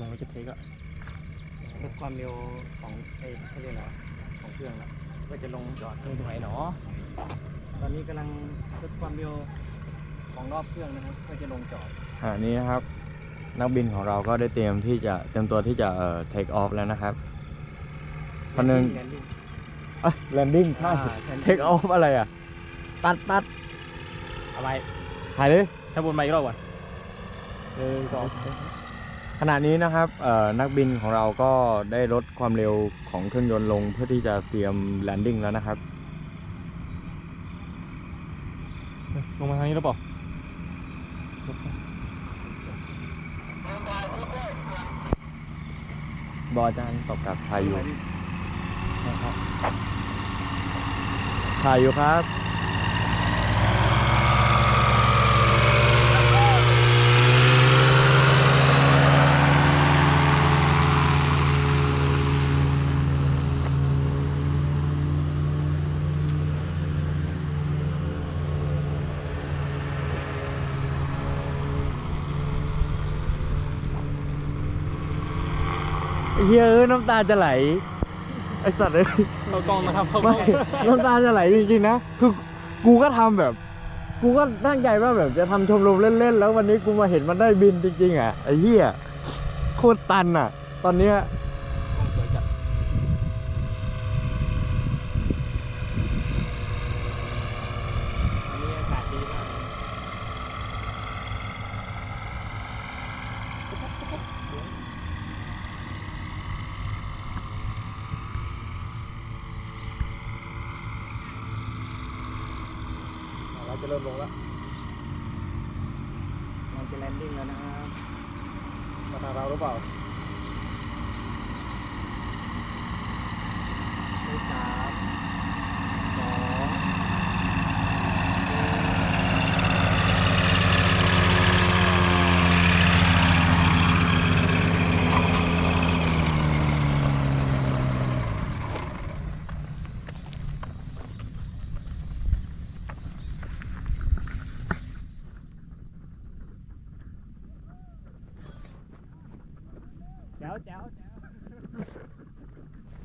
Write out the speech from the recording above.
ลงแล้วจะเทคอะลดความเร็วของไอ้เขาเรียกอะไรวะของเครื่องแล้วก็จะลงจอดตรงไหนเนาะตอนนี้กำลังลดความเร็วของรอบเครื่องนะครับก็จะลงจอดอ่านี้นะครับ นักบินของเราก็ได้เตรียมที่จะเตรียมตัวที่จะเอ่อ take off แล้วนะครับคนหนึ่งแลนดิ้งเอ้ย landing ใช่อ่า landing take off อะไรอะ ตัดตัดเอาไปถ่ายเลยถ้าบนมาอีกรอบก่อนหนึ่งสอง ขณะนี้นะครับเอ่อนักบินของเราก็ได้ลดความเร็วของเครื่องยนต์ลงเพื่อที่จะเตรียม landing แล้วนะครับ ลงมาทางนี้แล้วเปล่าบออาจารย์ตอบกลับถ่ายอยู่นะครับถ่ายอยู่ครับ เฮ้ยเอ้ยน้ำตาจะไหล ไอสัตว์เอ้ยเข้ากล้องนะครับเข้ากล้ไม่องน้ำตาจะไหลจริงๆนะ คือกูก็ทำแบบ กูก็ตั้งใจว่าแบบจะทำชมรมเล่นๆ แล้ววันนี้กูมาเห็นมันได้บินจริงๆ อะไอ้เหี้ยโคตรตันอะ ตอนเนี้ย กล้องสวยจัด อันนี้อากาศดีมากเลย เรา จะเริ่มลงแล้วเราจะแลนดิ้งแล้วนะครับมาทางเราหรือเปล่าเ chảo chảo chảo